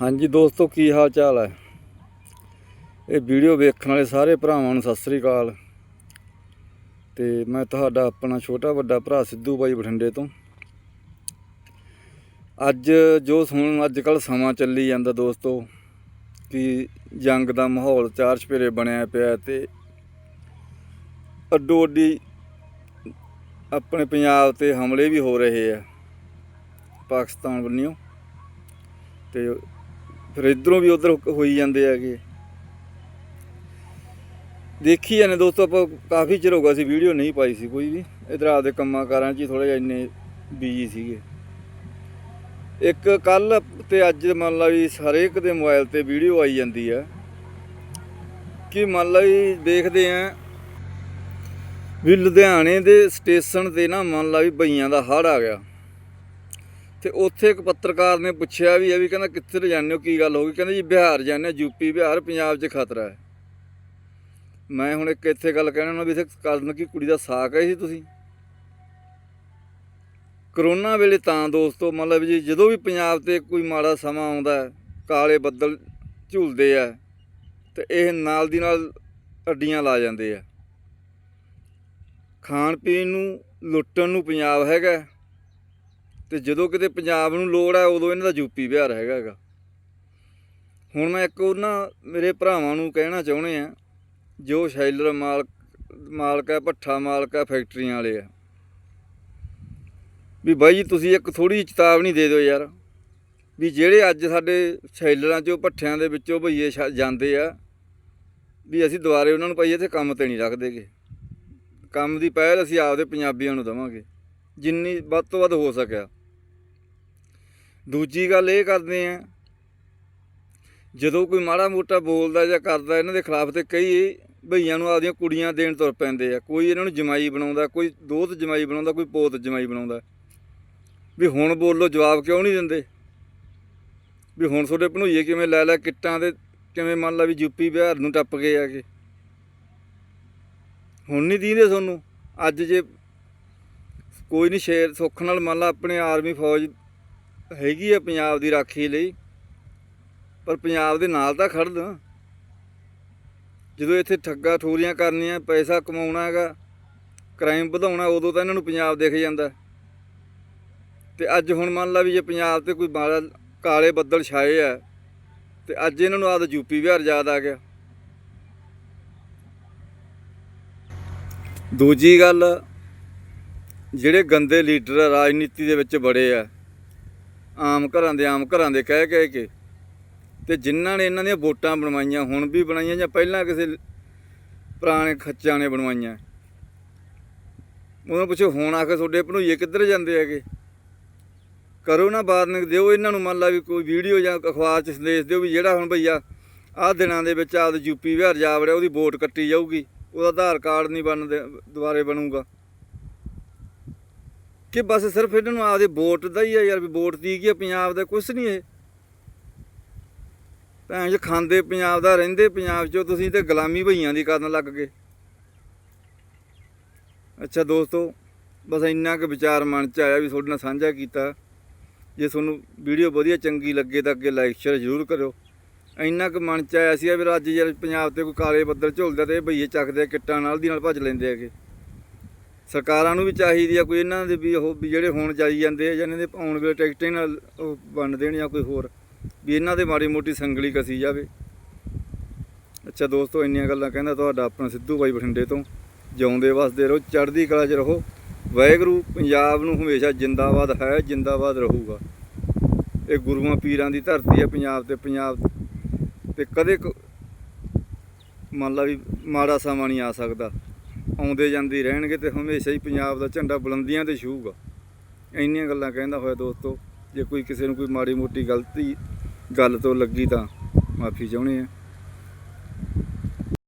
ਹਾਂਜੀ ਦੋਸਤੋ, ਕੀ ਹਾਲ ਚਾਲ ਹੈ? ਇਹ ਵੀਡੀਓ ਵੇਖਣ ਵਾਲੇ ਸਾਰੇ ਭਰਾਵਾਂ ਨੂੰ ਸਤਿ ਸ੍ਰੀ ਅਕਾਲ। ਤੇ ਮੈਂ ਤੁਹਾਡਾ ਆਪਣਾ ਛੋਟਾ ਵੱਡਾ ਭਰਾ ਸਿੱਧੂ ਬਾਈ ਬਠਿੰਡੇ ਤੋਂ। ਅੱਜ ਜੋ ਹੁਣ ਅੱਜ ਕੱਲ ਸਮਾਂ ਚੱਲੀ ਜਾਂਦਾ ਦੋਸਤੋ, ਕਿ ਜੰਗ ਦਾ ਮਾਹੌਲ ਚਾਰ ਚਪੇਰੇ ਬਣਿਆ ਪਿਆ ਤੇ ਅੱਡੋ ਅੱਡੀ ਆਪਣੇ ਪੰਜਾਬ ਤੇ ਹਮਲੇ ਵੀ ਹੋ ਰਹੇ ਆ, ਪਾਕਿਸਤਾਨ ਵੱਲੋਂ। ਤੇ ਫਿਰ ਇਧਰੋਂ ਵੀ ਉਧਰ ਹੋਈ ਜਾਂਦੇ ਹੈਗੇ। ਦੇਖੀ ਜਾਂਦੇ ਦੋਸਤੋ, ਆਪਾਂ ਕਾਫੀ ਚਿਰ ਹੋ ਗਿਆ ਸੀ, ਵੀਡੀਓ ਨਹੀਂ ਪਾਈ ਸੀ ਕੋਈ ਵੀ। ਇਧਰ ਆਪਦੇ ਕੰਮਾਂ ਕਾਰਾਂ 'ਚ ਹੀ ਥੋੜੇ ਜਿਹਾ ਇੰਨੇ ਬੀਜੀ ਸੀਗੇ। ਇੱਕ ਕੱਲ ਤੇ ਅੱਜ ਮੰਨ ਲਾ ਵੀ ਹਰੇਕ ਦੇ ਮੋਬਾਈਲ ਤੇ ਵੀਡੀਓ ਆਈ ਜਾਂਦੀ ਆ। ਕਿ ਮੰਨ ਲਾ ਵੀ ਦੇਖਦੇ ਆ ਵੀ ਲੁਧਿਆਣੇ ਦੇ ਸਟੇਸ਼ਨ ਤੇ ਨਾ ਮੰਨ ਲਾ ਵੀ ਬਈਆਂ ਦਾ ਹੜ ਆ ਗਿਆ। ਤੇ ਉੱਥੇ ਇੱਕ ਪੱਤਰਕਾਰ ਨੇ ਪੁੱਛਿਆ ਵੀ ਇਹ ਵੀ ਕਹਿੰਦਾ ਕਿੱਥੇ ਜਾਂਦੇ ਹੋ, ਕੀ ਗੱਲ ਹੋ ਗਈ? ਕਹਿੰਦਾ ਜੀ ਬਿਹਾਰ ਜਾਂਦੇ ਹਾਂ ਯੂਪੀ ਬਿਹਾਰ, ਪੰਜਾਬ 'ਚ ਖਤਰਾ ਹੈ। ਮੈਂ ਹੁਣ ਇੱਕ ਇੱਥੇ ਗੱਲ ਕਹਿਣਾ ਨਾ ਵੀ ਇੱਥੇ ਕਰਨ ਕੀ ਕੁੜੀ ਦਾ ਸਾਕ ਹੈ ਸੀ ਤੁਸੀਂ? ਕਰੋਨਾ ਵੇਲੇ ਤਾਂ ਦੋਸਤੋ, ਮਤਲਬ ਜੀ ਜਦੋਂ ਵੀ ਪੰਜਾਬ ਤੇ ਕੋਈ ਮਾੜਾ ਸਮਾਂ ਆਉਂਦਾ ਕਾਲੇ ਬੱਦਲ ਝੂਲਦੇ ਆ ਤੇ ਇਹ ਨਾਲ ਦੀ ਨਾਲ ਅੱਡੀਆਂ ਲਾ ਜਾਂਦੇ ਆ। ਖਾਣ ਪੀਣ ਨੂੰ, ਲੁੱਟਣ ਨੂੰ ਪੰਜਾਬ ਹੈਗਾ ਤੇ ਜਦੋਂ ਕਿਤੇ ਪੰਜਾਬ ਨੂੰ ਲੋੜ ਹੈ ਉਦੋਂ ਇਹਨਾਂ ਦਾ ਯੂਪੀ ਬਿਹਾਰ ਹੈਗਾ ਗਾ। ਹੁਣ ਮੈਂ ਇੱਕ ਉਹਨਾਂ ਮੇਰੇ ਭਰਾਵਾਂ ਨੂੰ ਕਹਿਣਾ ਚਾਹੁੰਦੇ ਆ, ਜੋ ਸ਼ੈਲਰ ਮਾਲਕ ਮਾਲਕ ਹੈ ਭੱਠਾ ਮਾਲਕ ਹੈ ਫੈਕਟਰੀਆਂ ਵਾਲੇ ਆ। ਵੀ ਬਾਈ ਜੀ, ਤੁਸੀਂ ਇੱਕ ਥੋੜੀ ਜਿਹੀ ਚੇਤਾਵਨੀ ਦੇ ਦਿਓ ਯਾਰ, ਵੀ ਜਿਹੜੇ ਅੱਜ ਸਾਡੇ ਸ਼ੈਲਰਾਂ ਚੋਂ, ਭੱਠਿਆਂ ਦੇ ਵਿੱਚੋਂ ਭਈਏ ਛ- ਜਾਂਦੇ ਆ, ਵੀ ਅਸੀਂ ਦੁਬਾਰੇ ਉਹਨਾਂ ਨੂੰ ਭਾਈ ਇੱਥੇ ਕੰਮ ਤੇ ਨਹੀਂ ਰੱਖਦੇਗੇ ਕੰਮ ਦੀ ਪਹਿਲ ਅਸੀਂ ਆਪਦੇ ਪੰਜਾਬੀਆਂ ਨੂੰ ਦਵਾਂਗੇ, ਜਿੰਨੀ ਵੱਧ ਤੋਂ ਵੱਧ ਹੋ ਸਕਿਆ। ਦੂਜੀ ਗੱਲ ਇਹ ਕਰਦੇ ਆ, ਜਦੋਂ ਕੋਈ ਮਾੜਾ ਮੋਟਾ ਬੋਲਦਾ ਜਾਂ ਕਰਦਾ, ਇਹਨਾਂ ਦੇ ਖਿਲਾਫ ਤੇ ਕਈ ਭਈਆਂ ਨੂੰ ਆਪਦੀਆਂ ਕੁੜੀਆਂ ਦੇਣ ਤੁਰ ਪੈਂਦੇ ਆ। ਕੋਈ ਇਹਨਾਂ ਨੂੰ ਜਮਾਈ ਬਣਾਉਂਦਾ, ਕੋਈ ਦੋਹਤ ਜਮਾਈ ਬਣਾਉਂਦਾ, ਕੋਈ ਪੋਤ ਜਮਾਈ ਬਣਾਉਂਦਾ। ਵੀ ਹੁਣ ਬੋਲੋ, ਜਵਾਬ ਕਿਉਂ ਨਹੀਂ ਦਿੰਦੇ? ਵੀ ਹੁਣ ਤੁਹਾਡੇ ਭਣੋਈਏ ਕਿਵੇਂ ਲੈ ਲੈ ਕਿੱਟਾਂ ਦੇ, ਕਿਵੇਂ ਮੰਨ ਲਾ ਵੀ ਯੂਪੀ ਬਿਹਾਰ ਨੂੰ ਟੱਪ ਗਏ ਆਗੇ ਹੁਣ ਨਹੀਂ ਦੀਂਦੇ ਤੁਹਾਨੂੰ। ਅੱਜ ਜੇ ਕੋਈ ਨਹੀਂ ਸ਼ੇਰ ਸੁੱਖ ਨਾਲ ਮੰਨ ਲਾ ਆਪਣੇ ਆਰਮੀ ਫੌਜ ਹੈਗੀ ਆ ਪੰਜਾਬ ਦੀ ਰਾਖੀ ਲਈ, ਪਰ ਪੰਜਾਬ ਦੇ ਨਾਲ ਤਾਂ ਖੜਨ ਜਦੋਂ ਇੱਥੇ ਠੱਗਾ ਠੋਰੀਆਂ ਕਰਨੀਆਂ, ਪੈਸਾ ਕਮਾਉਣਾ ਹੈਗਾ ਕ੍ਰਾਈਮ ਵਧਾਉਣਾ, ਉਦੋਂ ਤਾਂ ਇਹਨਾਂ ਨੂੰ ਪੰਜਾਬ ਦੇਖ ਜਾਂਦਾ। ਤੇ ਅੱਜ ਹੁਣ ਮੰਨ ਲਾ ਵੀ ਜੇ ਪੰਜਾਬ ਤੇ ਕੋਈ ਮਾੜਾ ਕਾਲੇ ਬੱਦਲ ਛਾਏ ਆ, ਤੇ ਅੱਜ ਇਹਨਾਂ ਨੂੰ ਆਦਾ ਯੂਪੀ ਬਿਹਾਰ ਯਾਦ ਆ ਗਿਆ। ਦੂਜੀ ਗੱਲ, ਜਿਹੜੇ ਗੰਦੇ ਲੀਡਰ ਰਾਜਨੀਤੀ ਦੇ ਵਿੱਚ ਬੜੇ ਆ ਆਮ ਘਰਾਂ ਦੇ, ਆਮ ਘਰਾਂ ਦੇ ਕਹਿ ਕਹਿ ਕੇ। ਤੇ ਜਿਨ੍ਹਾਂ ਨੇ ਇਹਨਾਂ ਦੀਆਂ ਵੋਟਾਂ ਬਣਵਾਈਆਂ, ਹੁਣ ਵੀ ਬਣਾਈਆਂ ਜਾਂ ਪਹਿਲਾਂ ਕਿਸੇ ਪੁਰਾਣੇ ਖੱਚਾਂ ਨੇ ਬਣਵਾਈਆਂ? ਉਹਨਾਂ ਪੁੱਛੋ, ਹੁਣ ਆ ਕੇ ਤੁਹਾਡੇ ਭਣੋਈਏ ਕਿੱਧਰ ਜਾਂਦੇ ਹੈਗੇ? ਕਰੋ ਨਾ ਵਾਰਨਿੰਗ, ਦਿਓ ਇਹਨਾਂ ਨੂੰ ਮੰਨ ਲਾ ਵੀ ਕੋਈ ਵੀਡੀਓ ਜਾਂ ਅਖਬਾਰ 'ਚ ਸੰਦੇਸ਼ ਦਿਓ ਵੀ ਜਿਹੜਾ ਹੁਣ ਭਈਆ ਆਹ ਦਿਨਾਂ ਦੇ ਵਿੱਚ ਆਪਦੇ ਯੂਪੀ ਵਿਹਾਰ ਜਾ ਵੜਿਆ, ਉਹਦੀ ਵੋਟ ਕੱਟੀ ਜਾਊਗੀ। ਉਹਦਾ ਆਧਾਰ ਕਾਰਡ ਨਹੀਂ ਬਣਦੇ, ਦੁਬਾਰੇ ਬਣੂਗਾ। ਕਿ ਬਸ ਸਿਰਫ ਇਹਨਾਂ ਨੂੰ ਆਪਦੇ ਵੋਟ ਦਾ ਹੀ ਆ ਯਾਰ, ਵੀ ਵੋਟ ਦੀ ਕੀ ਆ, ਪੰਜਾਬ ਦਾ ਕੁਛ ਨਹੀਂ ਇਹ। ਭੈਣ ਜੀ, ਖਾਂਦੇ ਪੰਜਾਬ ਦਾ, ਰਹਿੰਦੇ ਪੰਜਾਬ 'ਚੋਂ, ਤੁਸੀਂ ਤੇ ਗੁਲਾਮੀ ਭਈਆਂ ਦੀ ਕਰਨ ਲੱਗ ਗਏ। ਅੱਛਾ ਦੋਸਤੋ, ਬਸ ਇੰਨਾ ਕੁ ਵਿਚਾਰ ਮਨ 'ਚ ਆਇਆ ਵੀ ਤੁਹਾਡੇ ਨਾਲ ਸਾਂਝਾ ਕੀਤਾ। ਜੇ ਤੁਹਾਨੂੰ ਵੀਡੀਓ ਵਧੀਆ ਚੰਗੀ ਲੱਗੇ ਤਾਂ ਅੱਗੇ ਲਾਈਕ ਸ਼ੇਅਰ ਜ਼ਰੂਰ ਕਰਿਓ। ਇੰਨਾ ਕੁ ਮਨ 'ਚ ਆਇਆ ਸੀ ਵੀ ਅੱਜ ਯਾਰ ਪੰਜਾਬ ਤੇ ਕੋਈ ਕਾਲੇ ਬੱਦਲ ਝੁਲਦਾ ਤੇ ਇਹ ਭਈਏ ਚੱਕਦੇ ਆ, ਕਿੱਟਾਂ ਨਾਲ ਦੀ ਨਾਲ ਭੱਜ ਲੈਂਦੇ ਹੈਗੇ। ਸਰਕਾਰਾਂ ਨੂੰ ਵੀ ਚਾਹੀਦੀ ਆ, ਕੋਈ ਇਹਨਾਂ ਦੇ ਵੀ ਉਹ ਵੀ ਜਿਹੜੇ ਹੁਣ ਜਾਈ ਜਾਂਦੇ ਆ ਜਾਂ ਇਹਨਾਂ ਦੇ ਆਉਣ ਵੇਲੇ ਟਿਕਟਾਂ ਨਾਲ ਉਹ ਵੰਡ ਦੇਣ ਜਾਂ ਕੋਈ ਹੋਰ, ਵੀ ਇਹਨਾਂ ਦੇ ਮਾੜੀ ਮੋਟੀ ਸੰਗਲੀ ਕਸੀ ਜਾਵੇ। ਅੱਛਾ ਦੋਸਤੋ, ਇੰਨੀਆਂ ਗੱਲਾਂ ਕਹਿੰਦਾ ਤੁਹਾਡਾ ਆਪਣਾ ਸਿੱਧੂ ਬਾਈ ਬਠਿੰਡੇ ਤੋਂ। ਜਿਉਂਦੇ ਵਸਦੇ ਰਹੋ, ਚੜ੍ਹਦੀ ਕਲਾ 'ਚ ਰਹੋ। ਵਾਹਿਗੁਰੂ ਪੰਜਾਬ ਨੂੰ ਹਮੇਸ਼ਾ ਜਿੰਦਾਬਾਦ ਹੈ, ਜਿੰਦਾਬਾਦ ਰਹੂਗਾ। ਇਹ ਗੁਰੂਆਂ ਪੀਰਾਂ ਦੀ ਧਰਤੀ ਹੈ ਪੰਜਾਬ ਤੇ ਪੰਜਾਬ ਤੇ ਕਦੇ ਮੰਨ ਲਾ ਵੀ ਮਾੜਾ ਸਮਾਂ ਨਹੀਂ ਆ ਸਕਦਾ। ਆਉਂਦੇ ਜਾਂਦੇ ਰਹਿਣਗੇ ਤੇ ਹਮੇਸ਼ਾ ਹੀ ਪੰਜਾਬ ਦਾ ਝੰਡਾ ਬੁਲੰਦੀਆਂ ਤੇ ਛੂਗਾ ਇੰਨੀਆਂ ਗੱਲਾਂ ਕਹਿੰਦਾ ਹੋਇਆ ਦੋਸਤੋ, ਜੇ ਕੋਈ ਕਿਸੇ ਨੂੰ ਕੋਈ ਮਾੜੀ ਮੋਟੀ ਗਲਤੀ, ਗੱਲ ਤੋਂ ਲੱਗੀ ਤਾਂ ਮਾਫੀ ਚਾਹੁੰਦੇ ਆ